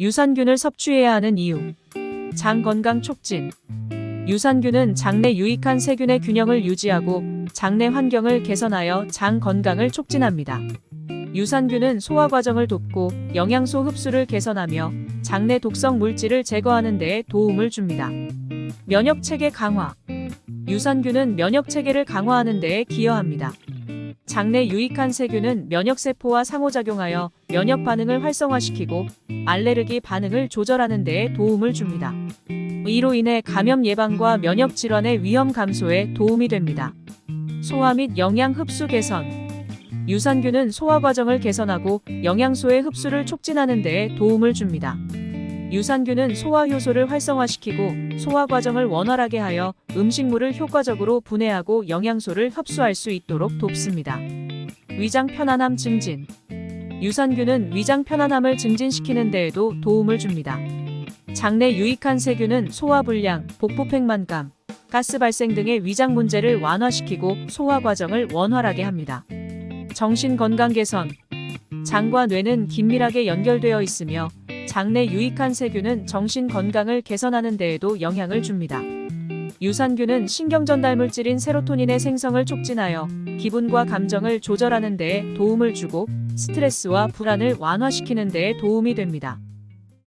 유산균을 섭취해야 하는 이유. 장 건강 촉진. 유산균은 장내 유익한 세균의 균형을 유지하고 장내 환경을 개선하여 장 건강을 촉진합니다. 유산균은 소화 과정을 돕고 영양소 흡수를 개선하며 장내 독성 물질을 제거하는 데에 도움을 줍니다. 면역 체계 강화. 유산균은 면역 체계를 강화하는 데에 기여합니다. 장내 유익한 세균은 면역세포와 상호작용하여 면역 반응을 활성화시키고 알레르기 반응을 조절하는 데에 도움을 줍니다. 이로 인해 감염 예방과 면역 질환의 위험 감소에 도움이 됩니다. 소화 및 영양 흡수 개선. 유산균은 소화 과정을 개선하고 영양소의 흡수를 촉진하는 데에 도움을 줍니다. 유산균은 소화 효소를 활성화시키고 소화 과정을 원활하게 하여 음식물을 효과적으로 분해하고 영양소를 흡수할 수 있도록 돕습니다. 위장 편안함 증진. 유산균은 위장 편안함을 증진시키는 데에도 도움을 줍니다. 장내 유익한 세균은 소화 불량, 복부 팽만감, 가스 발생 등의 위장 문제를 완화시키고 소화 과정을 원활하게 합니다. 정신 건강 개선. 장과 뇌는 긴밀하게 연결되어 있으며 장내 유익한 세균은 정신 건강을 개선하는 데에도 영향을 줍니다. 유산균은 신경 전달 물질인 세로토닌의 생성을 촉진하여 기분과 감정을 조절하는 데에 도움을 주고 스트레스와 불안을 완화시키는 데에 도움이 됩니다.